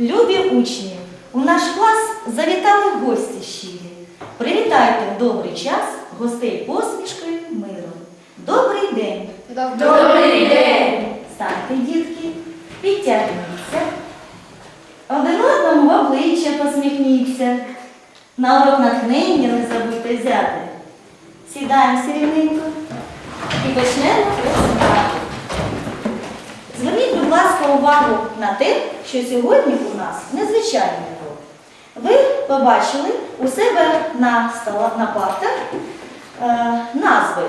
Любі учні, у наш клас завітали гості щирі. Привітайте в добрий час гостей посмішкою миром. Добрий день! Добрий день! Станьте, дітки, підтягніться. Один одному в обличчя посміхніться. На урок натхнення не забудьте взяти. Сідаємо рівненько і почнемо працювати. Будь ласка, увагу на те, що сьогодні у нас незвичайний урок. Ви побачили у себе на, стола, на партах е, назви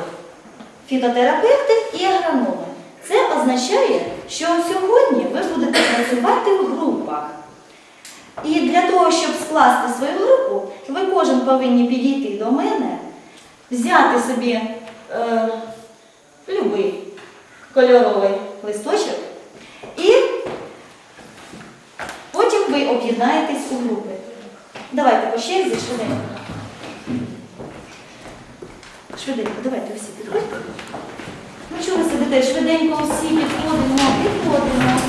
фітотерапевти і агрономи. Це означає, що сьогодні ви будете працювати в групах. І для того, щоб скласти свою групу, ви кожен повинні підійти до мене, взяти собі е, любий кольоровий листочок і потім ви об'єднаєтесь у групи. Давайте по черзі швиденько. Швиденько, давайте всі підходьте. Ну чого ви сидите? Швиденько всі підходимо, підходимо.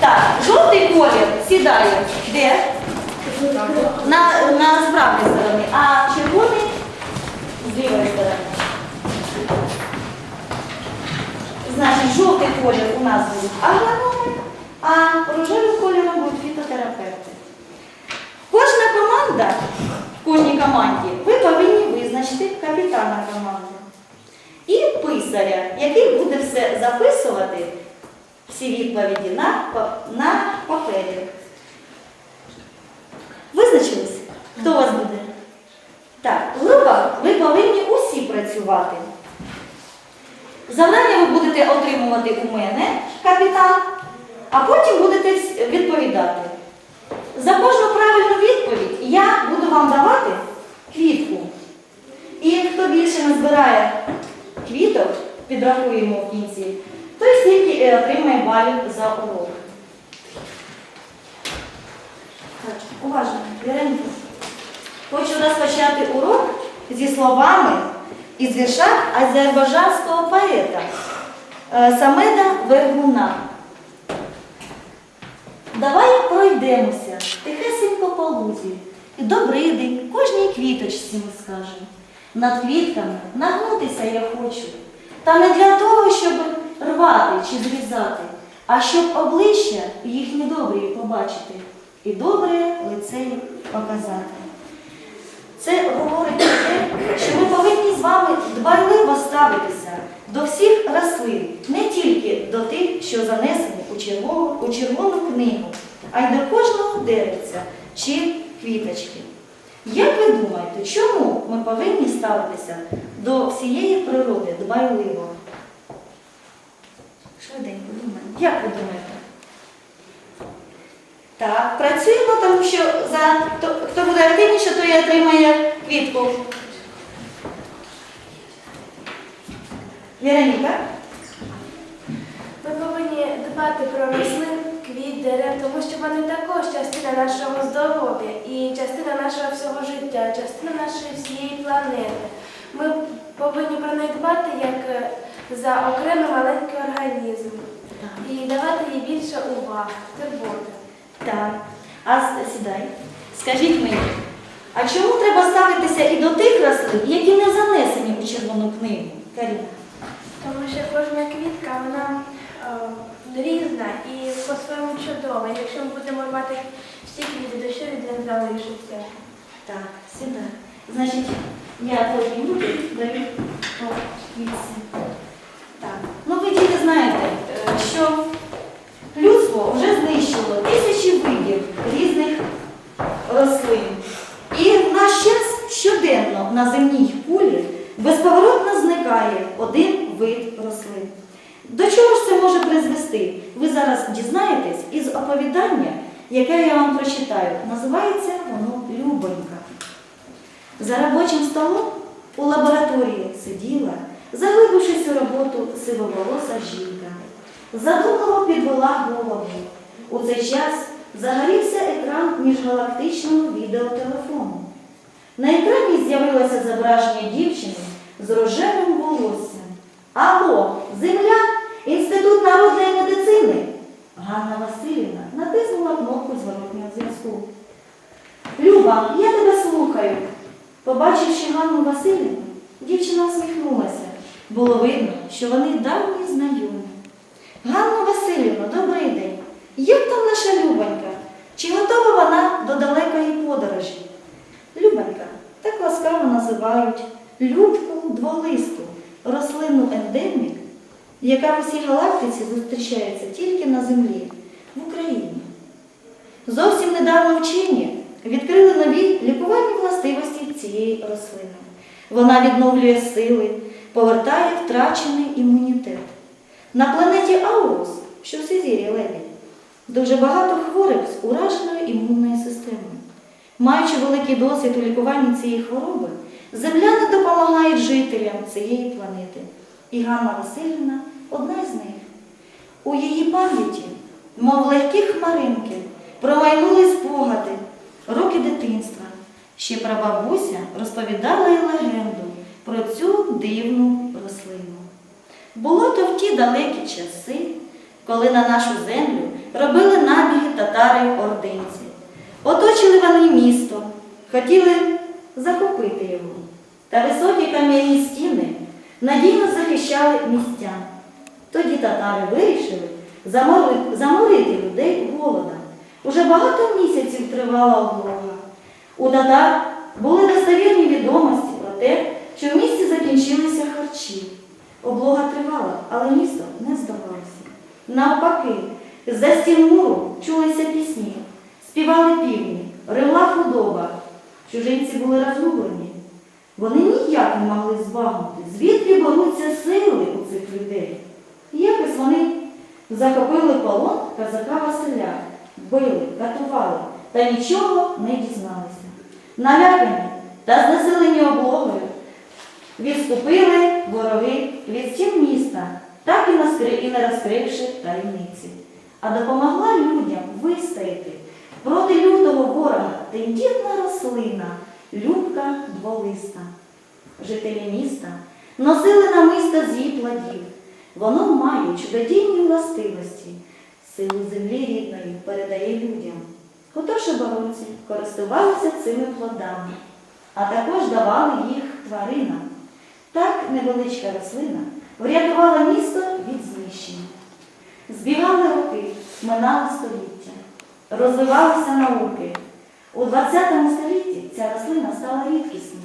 Так, жовтий колір сідає. Де? На, на справній стороні, а червоний з лівої сторони. Значить, жовтий колір у нас будуть агрономи, а рожевим кольором будуть фітотерапевти. Кожна команда, в кожній команді, ви повинні визначити капітана команди і писаря, який буде все записувати, всі відповіді на, на папері. Визначились? Хто у вас буде? Так, в групах ви повинні усі працювати. Завдання ви будете отримувати у мене, капітан, а потім будете відповідати. За кожну правильну відповідь я буду вам давати квітку. І хто більше назбирає квіток, підрахуємо в кінці, той стільки отримає балів за урок. Так, уважно, Віренко. Хочу розпочати урок зі словами із вірша азербайджанського поета е, Самеда Вергуна. Давай пройдемося тихесенько по лузі. І добрий день кожній квіточці ми скажемо. Над квітками нагнутися я хочу. Та не для того, щоб рвати чи зрізати, а щоб обличчя їхні добрі побачити і добре лицею показати. Це говорить про те, що ми повинні з вами дбайливо ставитися до всіх рослин, не тільки до тих, що занесені у червону, у червону книгу, а й до кожного деревця чи квіточки. Як ви думаєте, чому ми повинні ставитися до всієї природи дбайливо? Швиденько думаємо. Як ви думаєте? Так, працюємо, тому що за хто, буде активніше, той отримає квітку. Віроніка? Ми повинні дбати про рослин, квіт, дерев, тому що вони також частина нашого здоров'я і частина нашого всього життя, частина нашої всієї планети. Ми повинні про неї дбати як е, за окремий маленький організм і давати їй більше уваги, турботи. Так. А сідай. Скажіть мені, а чому треба ставитися і до тих рослин, які не занесені у червону книгу? Каріна? Тому що кожна квітка вона е, різна і по-своєму чудова. Якщо ми будемо рвати всі квіти, то що від них залишиться? Так, сідай. Значить, я твої даю по квітці. Так. Ну ви діти знаєте, е, що людство вже знищило тисячі видів різних рослин. І наш час щоденно на земній кулі безповоротно зникає один вид рослин. До чого ж це може призвести? Ви зараз дізнаєтесь із оповідання, яке я вам прочитаю. Називається воно Любонька. За робочим столом у лабораторії сиділа, заглибившись у роботу сивоволоса жінка. Задумливо підвела голову. У цей час загорівся екран міжгалактичного відеотелефону. На екрані з'явилося зображення дівчини з рожевим волоссям. Алло, Земля, Інститут народної медицини. Ганна Васильівна натиснула кнопку зворотнього зв'язку. Люба, я тебе слухаю. Побачивши Ганну Васильівну, дівчина усміхнулася. Було видно, що вони давні знайомі. Ганна Васильівна, добрий день. Як там наша Любонька? Чи готова вона до далекої подорожі? Любонька, так ласкаво називають Любку дволисту, рослину ендемік, яка в усій галактиці зустрічається тільки на землі, в Україні. Зовсім недавно вчені відкрили нові лікувальні властивості цієї рослини. Вона відновлює сили, повертає втрачений імунітет. На планеті Аурус, що в Сизірі Леві, дуже багато хворих з ураженою імунною системою. Маючи великий досвід у лікуванні цієї хвороби, земляни допомагають жителям цієї планети. І Ганна Васильівна одна з них. У її пам'яті, мов легкі хмаринки, промайнули спогади, роки дитинства. Ще прабабуся розповідала й легенду про цю дивну рослину. Було то в ті далекі часи, коли на нашу землю робили набіги татари-ординці. Оточили вони місто, хотіли захопити його. Та високі кам'яні стіни надійно захищали містян. Тоді татари вирішили заморити, людей голодом. Уже багато місяців тривала облога. У татар були достовірні відомості про те, що в місті закінчилися харчі. Облога тривала, але місто не здавалося. Навпаки, з-за стін муру чулися пісні, співали півні, ревла худоба. Чужинці були розгублені. Вони ніяк не могли збагнути, звідки беруться сили у цих людей. І якось вони захопили полон казака Василя, били, катували та нічого не дізналися. Налякані та знесилені облогою відступили вороги від стін міста, так і, не розкривши таємниці. А допомогла людям вистояти проти лютого ворога тендітна рослина, любка дволиста. Жителі міста носили намисто з її плодів. Воно має чудодійні властивості, силу землі рідної передає людям. Отож оборонці користувалися цими плодами, а також давали їх тваринам. Так невеличка рослина врятувала місто від знищення. Збігали роки, минали століття, розвивалися науки. У ХХ столітті ця рослина стала рідкісною.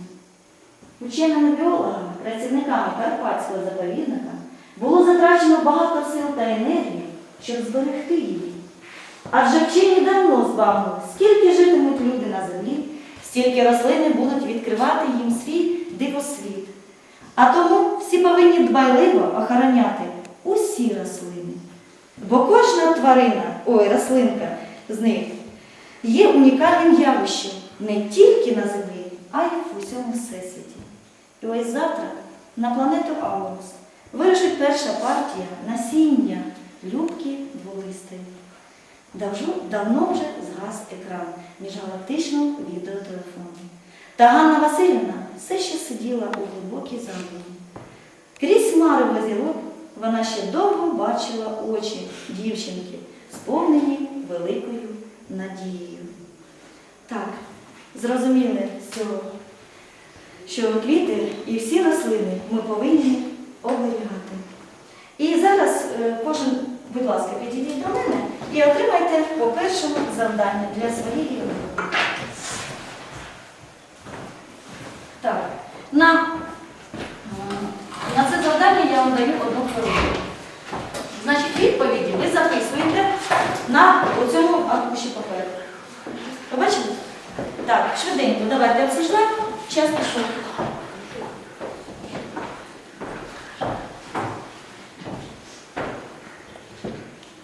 Ученими біологами, працівниками Карпатського заповідника було затрачено багато сил та енергії, щоб зберегти її. Адже вчені давно збагнули, скільки житимуть люди на землі, стільки рослини будуть відкривати їм свій дивосвіт. А тому всі повинні дбайливо охороняти усі рослини. Бо кожна тварина, ой, рослинка з них є унікальним явищем не тільки на землі, а й в усьому всесвіті. І ось завтра на планету Аурус вирушить перша партія насіння любки дволистої. Давно вже згас екран міжгалактичного відеотелефону. Та Ганна Васильівна все ще сиділа у глибокій задумі. Крізь марево зірок вона ще довго бачила очі дівчинки, сповнені великою надією. Так, зрозуміли з цього, що квіти і всі рослини ми повинні оберігати. І зараз е, кожен, будь ласка, підійдіть до мене і отримайте по першому завданню для своєї роботи. Так, на, на це завдання я вам даю одну хвилину. Значить, відповіді ви записуєте на цьому аркуші паперу. Побачили? Так, швиденько, давайте обсуждаємо. Час пішов.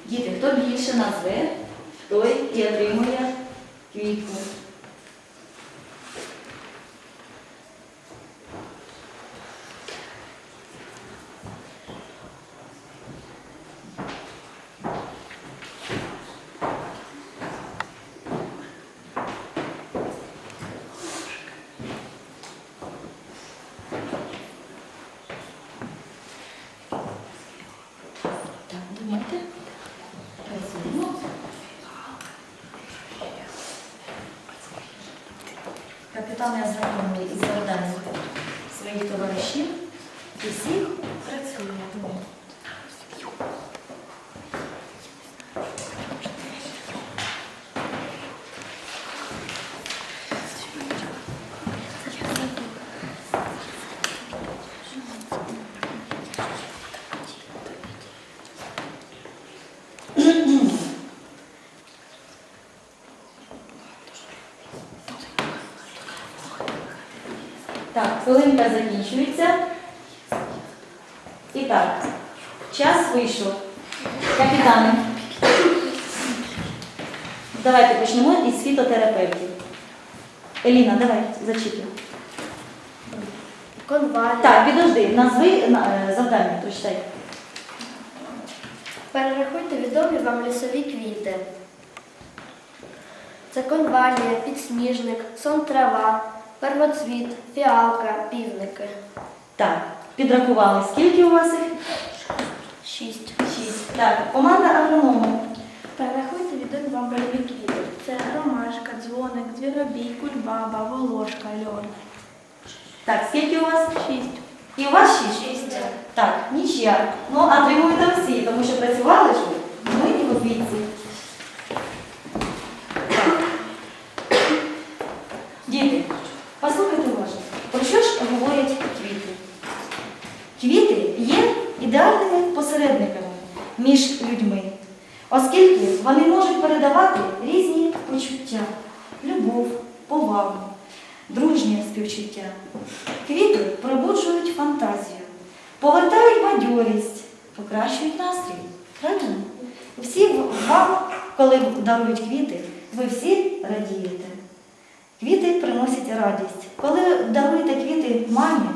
Діти, хто більше назве, той і отримує квітку. Так, думайте. Працюйте. Саме ознайомили із завданням своїх товаришів і всіх працюємо. Так, хвилинка закінчується. І так, час вийшов. Капітани. Давайте почнемо із фітотерапевтів. Еліна, давай, зачитуй. Конвалія. Так, підожди, назви на- е, завдання, прочитай. Перерахуйте відомі вам лісові квіти. Це конвалія, підсніжник, сон трава, первоцвіт, фіалка, півники. Так, підрахували. Скільки у вас їх? Шість. Шість. Так, команда агроному. Перерахуйте відомі вам больові квіти. Це ромашка, дзвоник, звіробій, кульбаба, волошка, льон. Так, скільки у вас? Шість. І у вас шість? Шість. Так, нічия. Ну, а отримуєте всі, тому що працювали ж ви. Ми і в віці. Діти, послухайте уважно. Про що ж говорять квіти? Квіти є ідеальними посередниками між людьми, оскільки вони можуть передавати різні почуття, любов, повагу, дружнє співчуття. Квіти пробуджують фантазію, повертають бадьорість, покращують настрій. Правильно? Всі вам, коли дарують квіти, ви всі радієте. Квіти приносять радість. Коли даруєте квіти мамі,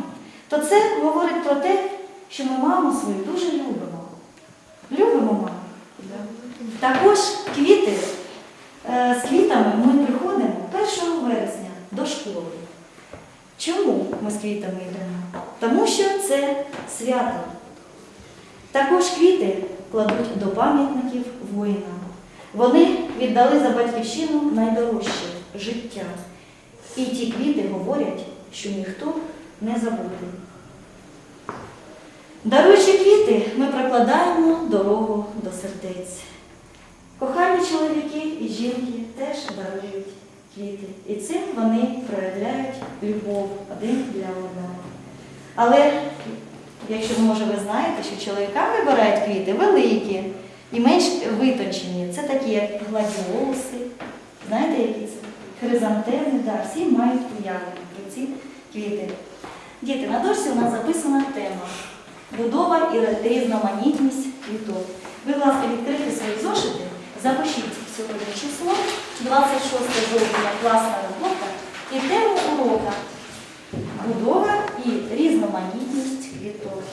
то це говорить про те, що ми маму свою дуже любимо. Любимо маму. Також квіти, е, з квітами ми приходимо 1 вересня до школи. Чому ми з квітами йдемо? Тому що це свято. Також квіти кладуть до пам'ятників воїнам. Вони віддали за батьківщину найдорожче життя. І ті квіти говорять, що ніхто не забутий. Даруючи квіти, ми прокладаємо дорогу до сердець. Кохані чоловіки і жінки теж дарують квіти. І цим вони проявляють любов один для одного. Але, якщо може ви знаєте, що чоловікам вибирають квіти великі і менш витончені. Це такі, як гладіолуси. Знаєте, які це? Хризантеми, да, всі мають уявлення про ці квіти. Діти, на дошці у нас записана тема будова і різноманітність квіток. Будь ласка, відкрийте свої зошити, запишіть сьогодні число, 26 жовтня класна робота і тему урока будова і різноманітність квіток.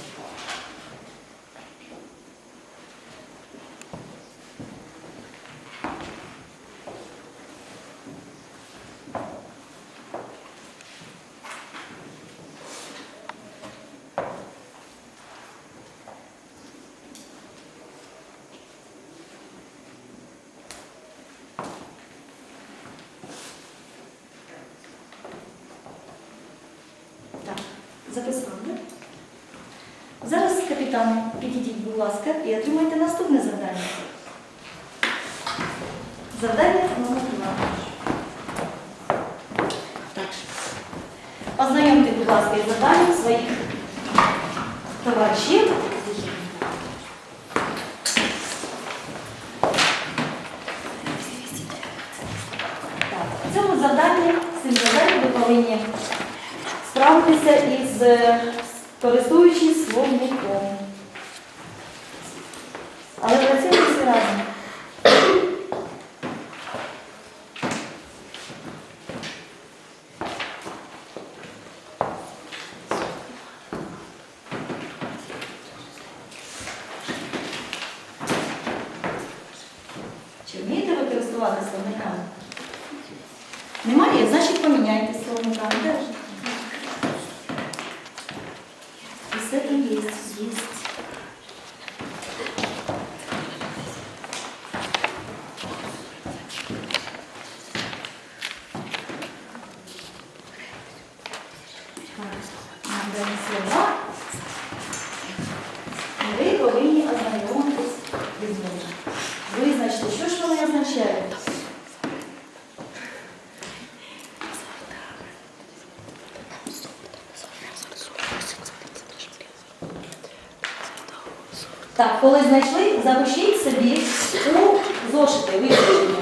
Так, записали. да? Капітан, підійдіть, будь ласка, і отримайте наступне завдання. Завдання номер два. Так. Ознайомте, будь ласка, із завданням своїх товаришів. В цьому цим завданням ви повинні справитися із е, користуючись словником. Але працюємо всі разом. Чи вмієте ви користувати словниками? Немає? Значить поміняйте словниками. Де ж? І все там є, є. Нам дані слова. І Ви повинні ознайомитись з ними. Визначте, що ж вони означають. Так, коли знайшли, запишіть собі у зошити визначення.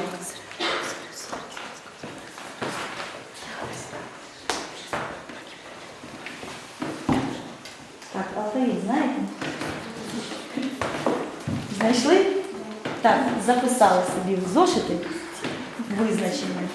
Так, алфавіт знаєте? Знайшли? Так, записали собі в зошити визначення.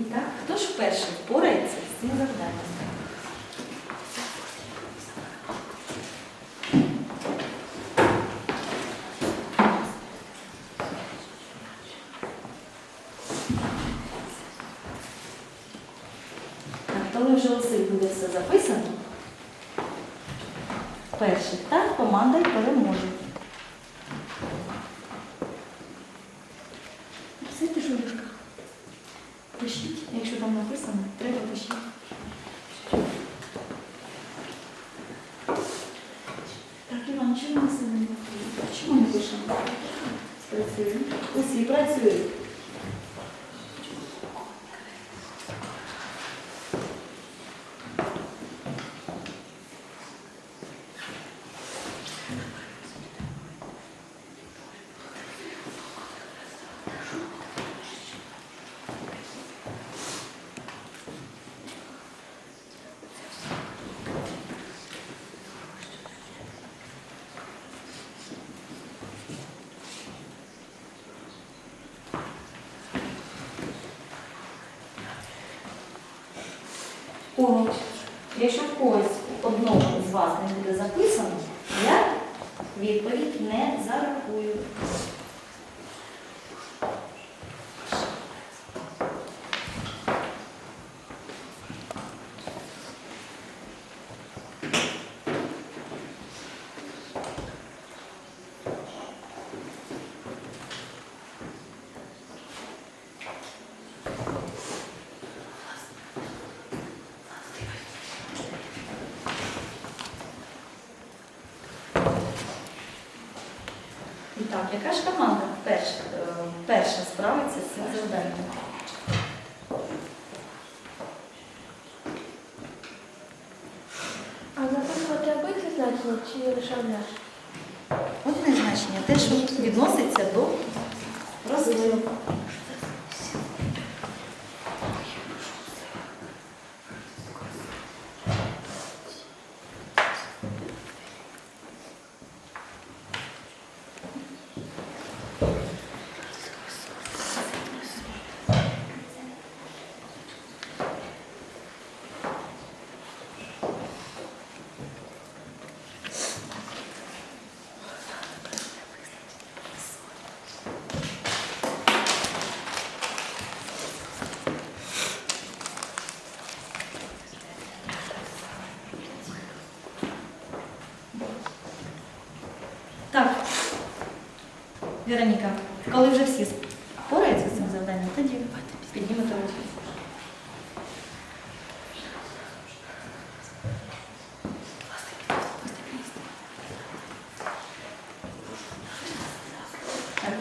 І так, хто ж перший впорається з цим завданням? Так, коли буде все записано, перший, так, команда й переможе. Все ти жулюшка. Пишіть, якщо там написано, треба пишіть. Так, Іван, чому ми себе не пишемо? Чому не пишемо? Працюємо. Усі працюють. О, якщо в когось одного з вас не буде записано, я відповідь не зарахую. Так, яка ж команда перша, е, перша справиться з цим завданням? А наприклад, робити значення чи лише наш? Одне значення, те, що відноситься до розвитку. Так, Вероніка, коли вже всі впораються з цим завданням, тоді піднімете руку.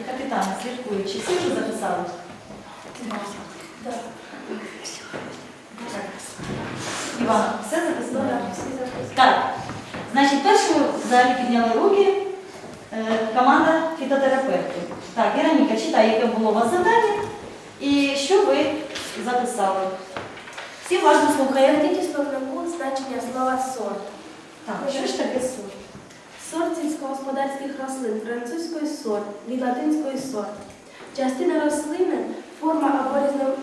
Капітан слідкує, чи всі вже записали? Так. Іван, все записали? Так. Значить, першою в залі підняли руки команда фітотерапевтів. Так, Вероніка, читай, яке було у вас завдання і що ви записали. Всі уважно слухаємо. Знайдіть у словнику значення слова сорт. Так, що ж таке сорт? Сорт сільськогосподарських рослин, французької сорт, від латинської сорт. Частина рослини, форма або різно,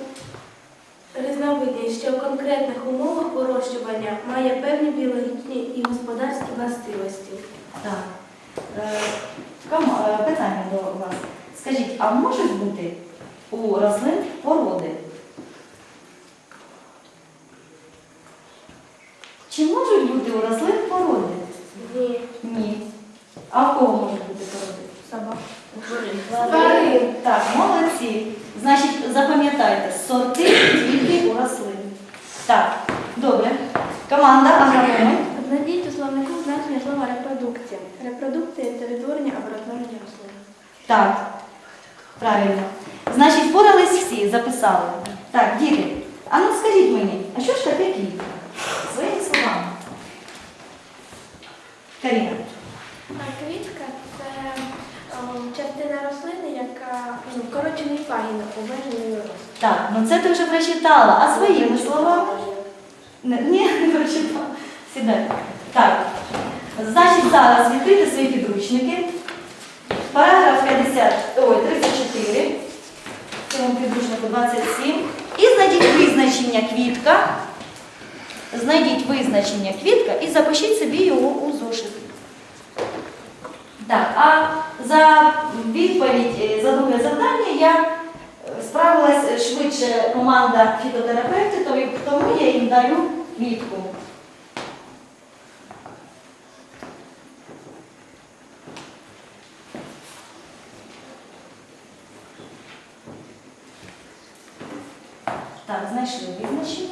конкретних умовах вирощування має певні біологічні і господарські властивості. Так. Е, е, Питання до вас. Скажіть, а можуть бути у рослин породи? Чи можуть бути у рослин породи? Ні. Ні. А в кого можуть бути породи? Собак. Тварин. Так, молодці. Значить, запам'ятайте, сорти тільки у рослин. Так, добре. Команда агрономи. Слова репродукція. Репродукція це відтворення або розмноження рослин. Так, правильно. Значить, впорались всі, записали. Так, діти, а ну скажіть мені, а що ж таке квітка? Своїми словами. Каріна. А квітка це частина рослини, яка ну, вкорочений пагінок, обмежений рост. Так, ну це ти вже прочитала, а своїми словами? Не, ні, не прочитала. Сідай. Значить, зараз відкрийте свої підручники. Параграф 50, ой, 34, цьому підручнику 27. І знайдіть визначення квітка. Знайдіть визначення квітка і запишіть собі його у зошит. Так, а за відповідь е, за друге завдання я е, справилась швидше команда фітотерапевтів, тому я їм даю квітку. Так, знайшли визначення.